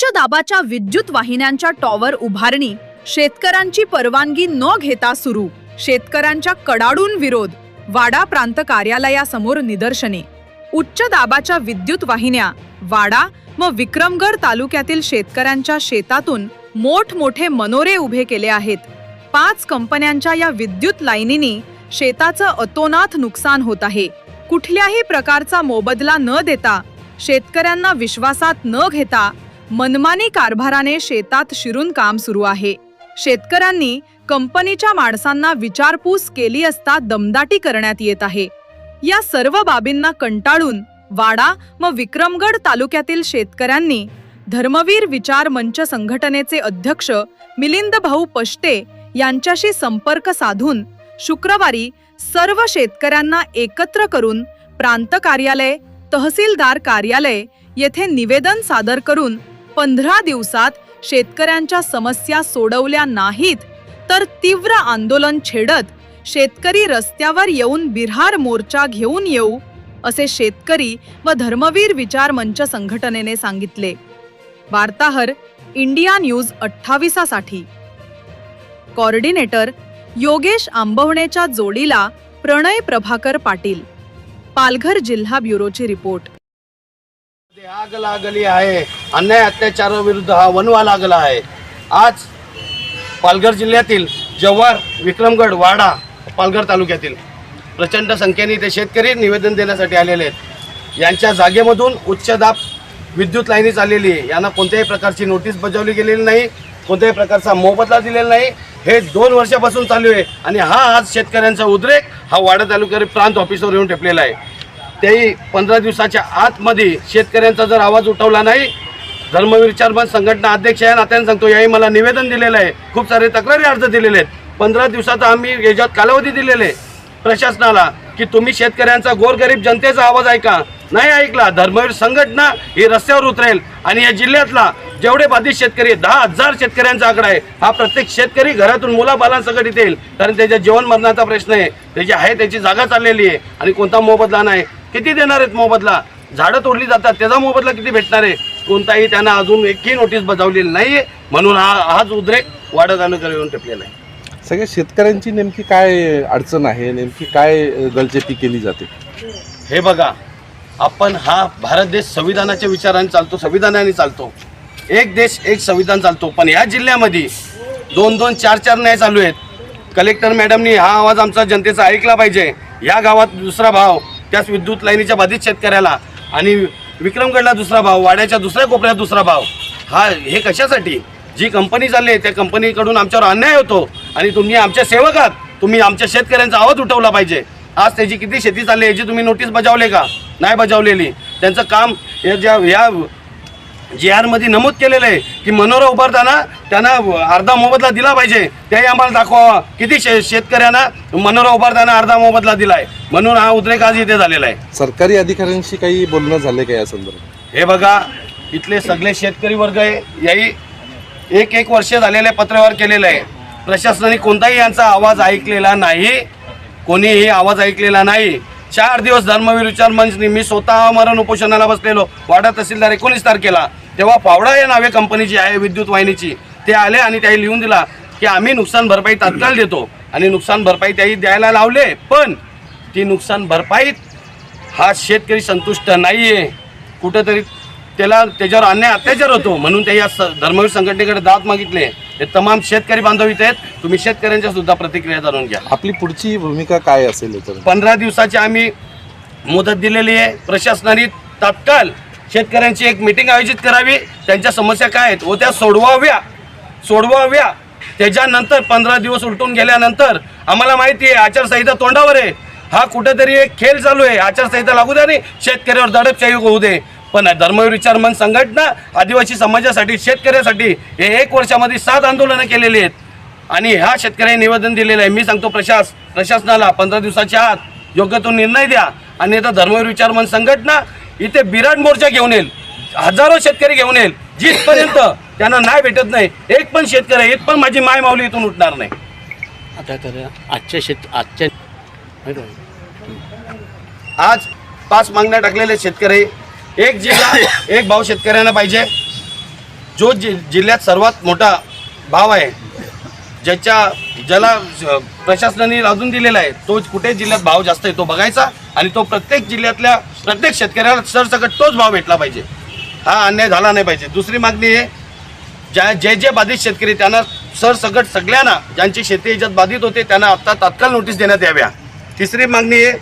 उच्च दाबाच्या विद्युत वाहिन्यांच्या टॉवर उभारणी शेतकऱ्यांची परवानगी न घेता सुरू शेतकऱ्यांच्या कडाडून विरोध वाडा प्रांत कार्यालयासमोर निदर्शने. उच्च दाबाच्या विद्युत वाहिन्या वाडा व विक्रमगड तालुक्यातील शेतकऱ्यांच्या शेतातून मोठमोठे मनोरे उभे केले आहेत. पाच कंपन्यांच्या या विद्युत लाईनीनी शेताचं अतोनात नुकसान होत आहे. कुठल्याही प्रकारचा मोबदला न देता शेतकऱ्यांना विश्वासात न घेता मनमानी कारभाराने शेतात शिरून काम सुरू आहे. शेतकऱ्यांनी कंपनीच्या माणसांना विचारपूस केली असता दमदाटी करण्यात येत आहे. या सर्व बाबींना कंटाळून वाडा व विक्रमगड तालुक्यातील शेतकऱ्यांनी धर्मवीर विचार मंच संघटनेचे अध्यक्ष मिलिंद भाऊ पष्टे यांच्याशी संपर्क साधून शुक्रवारी सर्व शेतकऱ्यांना एकत्र करून प्रांत कार्यालय तहसीलदार कार्यालय येथे निवेदन सादर करून पंधरा दिवसात शेतकऱ्यांच्या समस्या सोडवल्या नाहीत तर तीव्र आंदोलन छेडत शेतकरी रस्त्यावर येऊन बिरहार मोर्चा घेऊन येऊ असे शेतकरी व धर्मवीर विचार मंच संघटनेने सांगितले. वार्ताहर इंडिया न्यूज अठ्ठावीसासाठी. कॉर्डिनेटर योगेश आंबवणेच्या जोडीला प्रणय प्रभाकर पाटील. पालघर जिल्हा ब्युरोची रिपोर्ट. आग लागली आहे. अन्याय अत्याचाराविरुद्ध हा वनवा लागला आहे. आज पालघर जिल्ह्यातील जव्हार विक्रमगड वाडा पालघर तालुक्यातील प्रचंड संख्येने ते शेतकरी निवेदन देण्यासाठी आलेले आहेत. यांच्या जागेमधून उच्च दाब विद्युत लाईनी चाललेली आहे. यांना कोणत्याही प्रकारची नोटीस बजावली गेलेली नाही कोणत्याही प्रकारचा मोबदला दिलेला नाही. हे दोन वर्षापासून चालू आहे आणि हा आज शेतकऱ्यांचा उद्रेक हा वाडा तालुक्यातील प्रांत ऑफिसवर येऊन ठेपलेला आहे. तेही पंधरा दिवसाच्या आतमध्ये शेतकऱ्यांचा जर आवाज उठवला नाही धर्मवीर संघटना अध्यक्ष आहे नात्याने सांगतो याही मला निवेदन दिलेलं आहे. खूप सारे तक्रारी अर्ज दिलेले आहेत. पंधरा दिवसाचा आम्ही याच्यात कालावधी दिलेले आहे प्रशासनाला की तुम्ही शेतकऱ्यांचा गोरगरीब जनतेचा आवाज ऐका. नाही ऐकला धर्मवीर संघटना ही रस्त्यावर उतरेल आणि या जिल्ह्यातला जेवढे बाधित शेतकरी दहा हजार शेतकऱ्यांचा आकडा आहे हा प्रत्येक शेतकरी घरातून मुलाबालांसकट येतील. येईल कारण त्याच्या जीवन मरणाचा प्रश्न आहे त्याची आहे त्याची जागा चाललेली आहे आणि कोणता मोबदला नाही. किती देणार आहेत मोबदला? झाडं तोडली जातात त्याचा मोबदला किती भेटणार आहे? कोणताही त्यांना अजून एकही नोटीस बजावलेली नाही आहे म्हणून हा हाच उद्रेक वाडा तालुक्याला येऊन टेपलेला आहे. सगळ्या शेतकऱ्यांची नेमकी काय अडचण आहे? नेमकी काय गलचेपी केली जाते? हे बघा आपण हा भारत देश संविधानाच्या विचाराने चालतो संविधानाने चालतो. एक देश एक संविधान चालतो. पण या जिल्ह्यामध्ये दोन दोन चार चार न्याय चालू आहेत. कलेक्टर मॅडमनी हा आवाज आमचा जनतेचा ऐकला पाहिजे. या गावात दुसरा भाव त्याच विद्युत लाईनीच्या बाधित शेतकऱ्याला. आणि विक्रमगडला दुसरा भाव वाड्याच्या दुसऱ्या कोपऱ्यात दुसरा भाव. हा हे कशासाठी? जी कंपनी चालली आहे त्या कंपनीकडून आमच्यावर अन्याय होतो आणि तुम्ही आमच्या सेवक आहात तुम्ही आमच्या शेतकऱ्यांचा आवाज उठवला पाहिजे. आज त्याची किती शेती चालली आहे याची तुम्ही नोटीस बजावले का? नाही बजावलेली. त्यांचं काम या ज्या या जी आरमध्ये नमूद केलेलं आहे की मनोरा उभारताना त्यांना अर्धा मोबदला दिला पाहिजे त्याही आम्हाला दाखवावा. किती शे शेतकऱ्यांना मनोरा उभारताना अर्धा मोबदला दिलाय. म्हणून हा उद्रेक आज इथे झालेला आहे. सरकारी अधिकाऱ्यांशी काही बोलणं झालं का या संदर्भात? हे बघा इथले सगळे शेतकरी वर्ग आहे. याही एक एक वर्ष झालेले पत्रव्यवहार केलेलं आहे. प्रशासनाने कोणताही यांचा आवाज ऐकलेला नाही. कोणीही आवाज ऐकलेला नाही. चार दिवस धर्मवीर विचार मंचनी मी स्वतः मरण उपोषणाला बसलेलो. वाडा तहसीलदार एकोणीस तारखेला तेव्हा फावडा या नावे कंपनीची आहे विद्युत वाहिनीची. ते आले आणि त्याही लिहून दिला की आम्ही नुकसान भरपाई तात्काळ देतो. आणि नुकसान भरपाई त्याही द्यायला लावले पण ती नुकसान भरपाईत हा शेतकरी संतुष्ट नाही आहे कुठंतरी त्याला त्याच्यावर अन्याय अत्याचार होतो म्हणून ते या धर्मवीर संघटनेकडे दाद मागितले हे तमाम शेतकरी बांधव इथे आहेत. तुम्ही शेतकऱ्यांच्या सुद्धा प्रतिक्रिया जाणून घ्या. आपली पुढची भूमिका काय असेल याच्यात पंधरा दिवसाची आम्ही मुदत दिलेली आहे. प्रशासनाने तात्काळ शेतकऱ्यांची एक मिटिंग आयोजित करावी. त्यांच्या समस्या काय आहेत? व त्या सोडवाव्या. सोडवाव्या. त्याच्यानंतर पंधरा दिवस उलटून गेल्यानंतर आम्हाला माहिती आहे आचारसंहिता तोंडावर आहे. हा कुठेतरी एक खेळ चालू आहे. आचारसंहिता लागू द्या आणि शेतकऱ्यावर दडपशाही होऊ दे. पण धर्मवीर विचार मन संघटना आदिवासी समाजासाठी शेतकऱ्यासाठी हे एक वर्षामध्ये सात आंदोलनं केलेली आहेत. आणि ह्या शेतकऱ्यांनी निवेदन दिलेलं आहे. मी सांगतो प्रशास प्रशासनाला पंधरा दिवसाच्या आत योग्य तो निर्णय द्या. आणि आता धर्मवीर विचार मन संघटना इथे बिराट मोर्चा घेऊन येईल. हजारो शेतकरी घेऊन येईल. जिथपर्यंत त्यांना नाही भेटत नाही एक पण शेतकरी एक पण माझी माय माऊली इथून उठणार नाही. आता तर आजच्या शेत आजच्या आज पाच मागण्या टाकलेले शेतकरी. एक जिल्हा एक भाव शेतकऱ्यांना पाहिजे. जो जि जिल्ह्यात सर्वात मोठा भाव आहे ज्याच्या ज्याला प्रशासनाने लाजून दिलेला आहे तो कुठे जिल्ह्यात भाव जास्त आहे तो बघायचा आणि तो प्रत्येक जिल्ह्यातल्या प्रत्येक शेतकऱ्याला सरसकट तोच भाव भेटला पाहिजे. हा अन्याय झाला नाही पाहिजे. दुसरी मागणी आहे ज्या जे जे बाधित शेतकरी त्यांना सरसकट सगळ्यांना ज्यांची शेती याच्यात बाधित होते त्यांना आत्ता तात्काळ नोटीस देण्यात याव्या. तिसरी मागणी आहे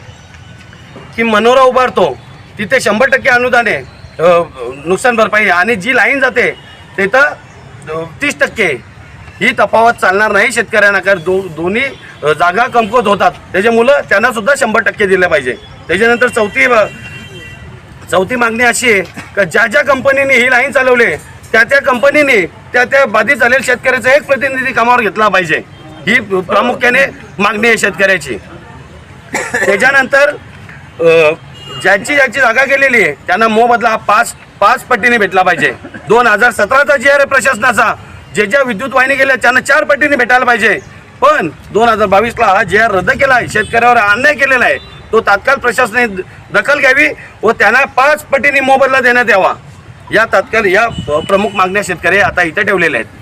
की मनोरा उभारतो. तिथे शंभर टक्के अनुदान आहे. नुकसान भरपाई आणि जी लाईन जाते तिथं तीस टक्के. ही तफावत चालणार नाही शेतकऱ्यांना कारण दो दोन्ही जागा कमकुवत होतात. त्याच्यामुळं त्यांना सुद्धा शंभर टक्के दिले पाहिजे. त्याच्यानंतर चौथी चौथी मागणी अशी आहे का ज्या ज्या कंपनीने ही लाईन चालवली त्या त्या कंपनीने त्या त्या बाधित झालेल्या शेतकऱ्याचा एक प्रतिनिधी कामावर घेतला पाहिजे. ही प्रामुख्याने मागणी आहे शेतकऱ्याची. त्याच्यानंतर ज्यांची ज्यांची जागा गेलेली आहे त्यांना मोबदला हा पाच पाच पटीने भेटला पाहिजे. दोन हजार सतराचा जी आर आहे प्रशासनाचा जे ज्या विद्युत वाहिनी गेल्या त्यांना चार पटीने भेटायला पाहिजे. पण दोन हजार बावीसला हा जे आर रद्द केला आहे शेतकऱ्यावर अन्याय केलेला आहे. तो तात्काळ प्रशासनाने दखल घ्यावी व त्यांना पाच पटीने मोबदला देण्यात यावा. या तात्काळ या प्रमुख मागण्या शेतकरी आता इथे ठेवलेल्या आहेत.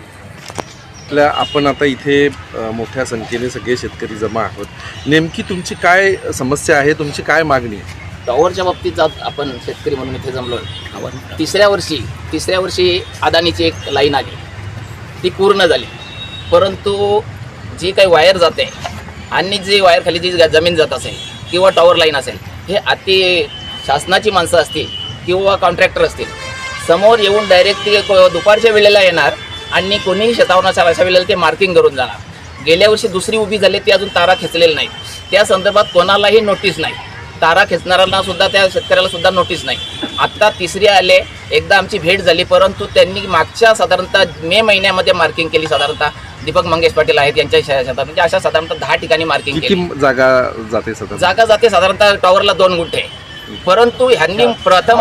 आपल्या आपण आता इथे मोठ्या संख्येने सगळे शेतकरी जमा आहोत. नेमकी तुमची काय समस्या आहे? तुमची काय मागणी आहे? टॉवरच्या बाबतीत जात आपण शेतकरी म्हणून इथे जमलो आपण तिसऱ्या वर्षी तिसऱ्या वर्षी अदानीची एक लाईन आली. ती पूर्ण झाली. परंतु जी काही वायर जाते आणि जी वायर खाली जी जमीन जात असेल किंवा टॉवर लाईन असेल हे अति शासनाची माणसं असतील किंवा कॉन्ट्रॅक्टर असतील समोर येऊन डायरेक्ट ते को- दुपारच्या वेळेला येणार आणि कोणीही शेतावर नसेल अशा वेळेला ते मार्किंग करून जाणार. गेल्या वर्षी दुसरी उभी झाली ती अजून तारा खेचलेली नाही त्या संदर्भात कोणालाही नोटीस नाही. तारा खेचणाऱ्यांना सुद्धा त्या शेतकऱ्याला सुद्धा नोटीस नाही. आत्ता तिसरी आले एकदा आमची भेट झाली परंतु त्यांनी मागच्या साधारणतः मे महिन्यामध्ये मार्किंग केली साधारणतः. दीपक मंगेश पाटील आहेत यांच्या शेतात. म्हणजे अशा साधारणतः दहा ठिकाणी मार्किंग केली. जागा जाते जागा जाते साधारणतः टॉवरला दोन गुंठे. परंतु ह्यांनी प्रथम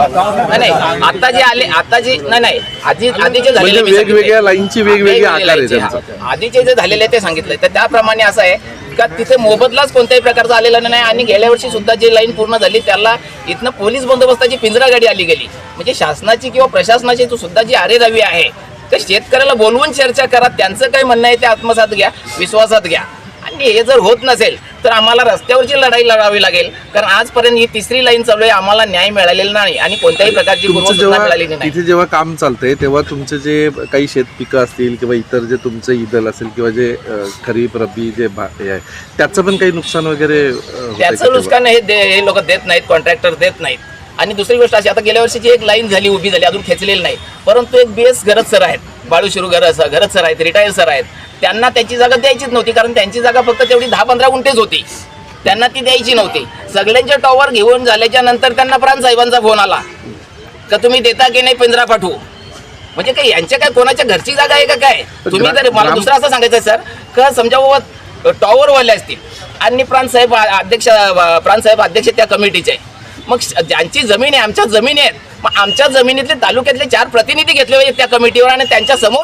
नाही आता जे आले आता जे नाही नाही आधी आधीचे झालेले म्हणजे. वेगवेगळ्या लाईनची वेगवेगळे. आधीचे जे झालेले ते सांगितले तर त्याप्रमाणे असं आहे का तिथे मोबदलाच कोणत्याही प्रकारचा आलेला नाही आणि गेल्या वर्षी सुद्धा जी लाईन पूर्ण झाली त्याला इथनं पोलीस बंदोबस्ताची पिंजरा गाडी आली गेली. म्हणजे शासनाची किंवा प्रशासनाची तो सुद्धा जी आरेदावी आहे तर शेतकऱ्याला बोलवून चर्चा करा त्यांचं काय म्हणणं आहे ते आत्मसात घ्या विश्वासात घ्या. आणि हे जर होत नसेल तर आम्हाला रस्त्यावरची लढाई लढावी लागेल. कारण आजपर्यंत ही तिसरी लाईन चालू आहे आम्हाला न्याय मिळालेला नाही आणि कोणत्याही प्रकारची तुमचं पूर्वसूचना जेव्हा मिळालेली नाही. तिथे जेव्हा काम चालतंय तेव्हा तुमचे जे काही शेत पिकं असतील किंवा इतर जे तुमचं ईदल असेल किंवा जे खरीप रब्बी जे आहे त्याचं पण काही नुकसान वगैरे त्याचं? नुकसान हे हे लोक देत नाहीत कॉन्ट्रॅक्टर देत नाहीत. आणि दुसरी गोष्ट अशी आता गेल्या वर्षीची एक लाईन झाली उभी झाली अजून खेचलेली नाही. परंतु एक बी एस गरज सर आहेत. बाळू शिरू गरज गरज सर आहेत रिटायर सर आहेत. त्यांना त्याची जागा द्यायचीच नव्हती कारण त्यांची जागा फक्त तेवढी दहा पंधरा गुंठेच होती. त्यांना ती द्यायची नव्हती. सगळ्यांचे टॉवर घेऊन झाल्याच्यानंतर त्यांना प्राण साहेबांचा फोन आला. का तुम्ही देता की नाही पिंजरा पाठवू? म्हणजे काय यांच्या काय कोणाच्या घरची जागा आहे का काय? तुम्ही जर मला दुसरं असं सांगायचं सर का समजा बाबा टॉवरवाले असतील आणि प्रांतसाहेब अध्यक्ष प्रांतसाहेब अध्यक्ष त्या कमिटीचे. आहे. मग ज्यांची जमीन आहे आमच्या जमिनी आहेत. मग आमच्या जमिनीतले तालुक्यातले चार प्रतिनिधी घेतले पाहिजे त्या कमिटीवर आणि त्यांच्यासमोर